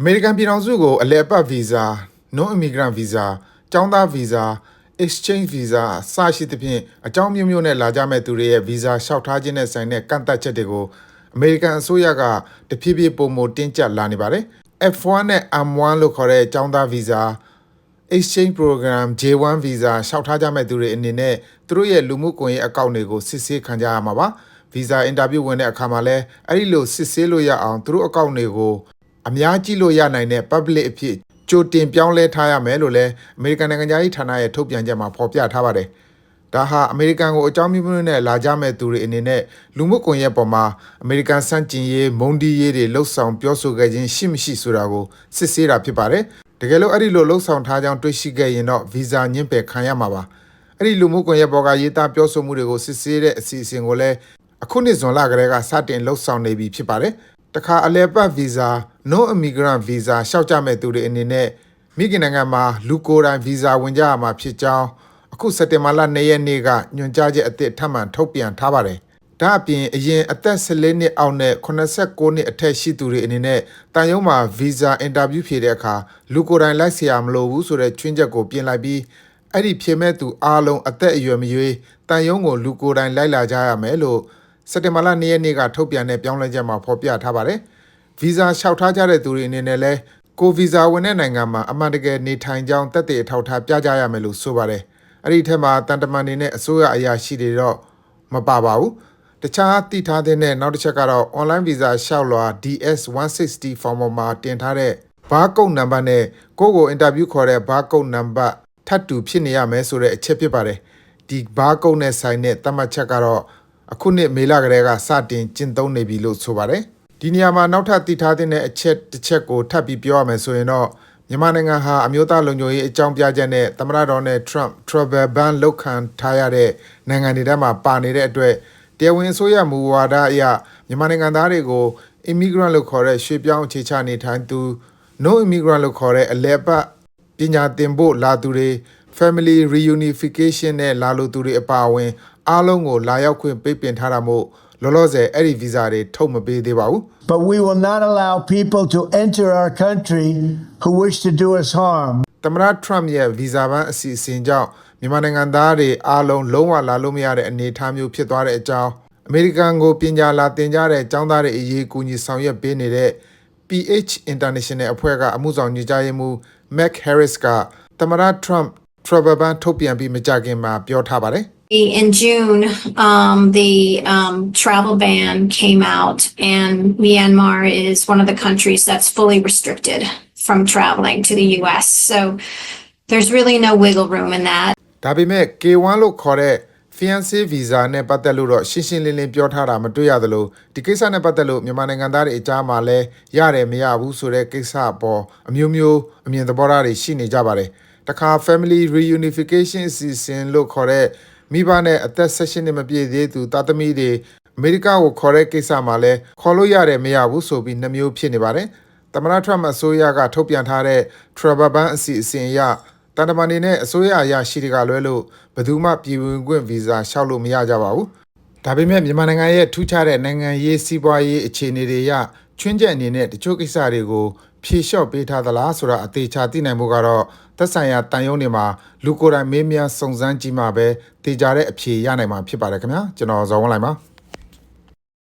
အမေရိကန်ပြည်ထောင်စုကိုအလဲအပတ်ဗီဇာ non immigrant visa ကျောင်းသားဗီဇာ exchange visa စရှိသဖြင့်အကြောင်းမျိုးမျိုးနဲ့လာကြမဲ့သူတွေရဲ့ဗီဇာလျှောက်ထားခြင်းနဲ့ဆိုင်တဲ့ကန့်သတ်ချက်တွေကိုအမေရိကန်အစိုးရကတဖြည်းဖြည်းပုံမတင်းကျပ်လာနေပါတယ် F1 နဲ့ M1 လို့ခေါ်တဲ့ကျောင်းသားဗီဇာ exchange program J1 visa လျှောက်ထားကြမဲ့သူတွေအနေနဲ့သူတို့ရဲ့လူမှုကွန်ရက်အကောင့်တွေကိုစစ်ဆေးခံကြရမှာပါ။ visa interview ဝင်တဲ့အခါမှာလဲအဲ့ဒီလိုစစ်ဆေးလို့ရအောင်သူတို့အကောင့်တွေကို အများကြီးလို့ရနိုင်တဲ့ public အဖြစ်ကြိုတင်ပြောင်းလဲထားရမယ်လို့လဲအမေရိကန်နိုင်ငံသားရေးဌာနရဲ့ထုတ်ပြန်ချက်မှာဖော်ပြထားပါတယ်။ဒါဟာအမေရိကန်ကိုအကြောင်းမျိုးမျိုးနဲ့လာကြမဲ့သူတွေအနေနဲ့လူမှုကွန်ရက်ပေါ်မှာအမေရိကန်စန့်ကျင်ရေးမုန်းတီးရေးတွေလှုပ်ဆောင်ပြောဆိုခဲ့ခြင်းရှိမရှိဆိုတာကိုစစ်ဆေးတာဖြစ်ပါတယ်။တကယ်လို့အဲ့ဒီလိုလှုပ်ဆောင်ထားကြောင်းတွေ့ရှိခဲ့ရင်တော့ဗီဇာညှင်းပယ်ခံရမှာပါ။အဲ့ဒီလူမှုကွန်ရက်ပေါ်ကရေးသားပြောဆိုမှုတွေကိုစစ်ဆေးတဲ့အစီအစဉ်ကိုလည်းအခုနှစ်ဇွန်လကတည်းကစတင်လှုပ်ဆောင်နေပြီဖြစ်ပါတယ်။တခါအလဲပတ်ဗီဇာ no immigrant visa လျှောက်ကြမဲ့သူတွေအနေနဲ့မိခင်နိုင်ငံမှာလူကိုယ်တိုင်ဗီဇာဝင်ကြရမှာဖြစ်ကြောင်းအခုစက်တင်ဘာလ2ရက်နေ့ကညွှန်ကြားချက်အသစ်ထပ်မံထုတ်ပြန်ထားပါတယ်။ဒါအပြင်အရင်အသက်16နှစ်အောက်နဲ့89နှစ်အထက်ရှိသူတွေအနေနဲ့တန်ရုံးမှာဗီဇာအင်တာဗျူးဖြေတဲ့အခါလူကိုယ်တိုင်လိုက်ဆရာမလိုဘူးဆိုတဲ့ချွင်းချက်ကိုပြင်လိုက်ပြီးအဲ့ဒီဖြေမဲ့သူအားလုံးအသက်အရွယ်မရွေးတန်ရုံးကိုလူကိုယ်တိုင်လိုက်လာကြရမယ်လို့စက်တင်ဘာလ2ရက်နေ့ကထုတ်ပြန်တဲ့ပြောင်းလဲချက်မှာဖော်ပြထားပါတယ်။ ဗီဇာလျှောက်ထားကြတဲ့သူတွေအနေနဲ့လည်းကိုဗီဇာဝင်တဲ့နိုင်ငံမှာအမှန်တကယ်နေထိုင်ကြောင်းတက်တဲ့အထောက်အထားပြကြရမယ်လို့ဆိုပါတယ်။အဲ့ဒီထက်မှာတန်တမန်နေနဲ့အစိုးရအရာရှိတွေတော့မပါပါဘူး။တခြားသိထားတဲ့နောက်တစ်ချက်ကတော့ online visa လျှောက်လွှာ DS160 form ပေါ်မှာတင်ထားတဲ့ဘားကုတ်နံပါတ်နဲ့ကိုယ့်ကိုအင်တာဗျူးခေါ်တဲ့ဘားကုတ်နံပါတ်ထပ်တူဖြစ်နေရမယ်ဆိုတဲ့အချက်ဖြစ်ပါတယ်။ဒီဘားကုတ်နဲ့ဆိုင်တဲ့သတ်မှတ်ချက်ကတော့အခုနှစ်မေလကတည်းကစတင်ကျင့်သုံးနေပြီလို့ဆိုပါတယ်။ ဒီနေရာမှာနောက်ထပ်သိထားတဲ့အချက်တစ်ချက်ကိုထပ်ပြီးပြောရမယ်ဆိုရင်တော့မြန်မာနိုင်ငံဟာအမျိုးသားလုံခြုံရေးအကြောင်းပြချက်နဲ့သမ္မတဒေါ်နယ်ထရန့် travel ban လောက်ခံထားရတဲ့နိုင်ငံတွေထဲမှာပါနေတဲ့အတွက်တရားဝင်အစိုးရမူဝါဒအရမြန်မာနိုင်ငံသားတွေကို immigrant လို့ခေါ်တဲ့ရွှေ့ပြောင်းအခြေချနေထိုင်သူ no immigrant လို့ခေါ်တဲ့အလဲပတ်ပညာသင်ဖို့လာသူတွေ family reunification နဲ့လာလို့သူတွေအပါအဝင်အားလုံးကိုလာရောက်ခွင့်ပိတ်ပင်ထားတာမို့ လောလောဆယ်အဲ့ဒီဗီဇာတွေထုတ်မပေးသေးပါဘူး But we will not allow people to enter our country who wish to do us harm. သမ္မတထရမ့်ရဲ့ဗီဇာဘန်းအစီအစဉ်ကြောင့်မြန်မာနိုင်ငံသားတွေအားလုံးလုံးဝလာလို့မရတဲ့အနေအထားမျိုးဖြစ်သွားတဲ့အကြောင်းအမေရိကန်ကိုပညာလာသင်ကြားတဲ့ကျောင်းသားတွေအရေးကူညီဆောင်ရွက်ပေးနေတဲ့ PH International အဖွဲ့ကအမှုဆောင်ညွှန်ကြားရေးမှူး Mac Harris ကသမ္မတထရမ့် travel ban ထုတ်ပြန်ပြီးမကြခင်မှာပြောထားပါတယ် In June, um, the um, travel ban came out, and Myanmar is one of the countries that's fully restricted from traveling to the U.S. So there's really no wiggle room in that. ဒါပေမဲ့ K1 လို့ခေါ်တဲ့ fiancé visa နဲ့ပတ်သက်လို့တော့ရှင်းရှင်းလင်းလင်းပြောထားတာမတွေ့ရသလိုဒီကိစ္စနဲ့ပတ်သက်လို့မြန်မာနိုင်ငံသားတွေအကြားမှာလည်းရတယ်မရဘူးဆိုတဲ့ကိစ္စအပေါ်အမျိုးမျိုးအမြင်သဘောထားတွေရှိနေကြပါတယ်။တခါ family reunification အစီအစဉ်လို့ခေါ်တဲ့ မိဘနဲ့အသက်16နှစ်မပြည့်သေးသူသားသမီးတွေအမေရိကကိုခေါ်တဲ့ကိစ္စမှာလည်းခေါ်လို့ရတယ်မရဘူးဆိုပြီးနှမျိုးဖြစ်နေပါတယ်။သမ္မတထရမ့်အစိုးရကထုတ်ပြန်ထားတဲ့ travel ban အစီအစဉ်အရတန်တမန်နေနဲ့အစိုးရအရာရှိတွေကလွဲလို့ဘယ်သူမှပြည်ဝင်ခွင့်ဗီဇာလျှောက်လို့မရကြပါဘူး။ဒါပေမဲ့မြန်မာနိုင်ငံရဲ့ထူးခြားတဲ့နိုင်ငံရေးစီးပွားရေးအခြေအနေတွေအရချွင်းချက်အနေနဲ့တချို့ကိစ္စတွေကို ဖြေလျှော့ပေးထားသလားဆိုတာအသေးချာသိနိုင်ဖို့ကတော့သက်ဆိုင်ရာတန်ယုံတွေမှာလူကိုယ်တိုင်မေးမြန်းစုံစမ်းကြည့်မှပဲတေချာတဲ့အဖြေရနိုင်မှာဖြစ်ပါတယ်ခင်ဗျာကျွန်တော်ဇော်ဝင်းလိုက်ပါ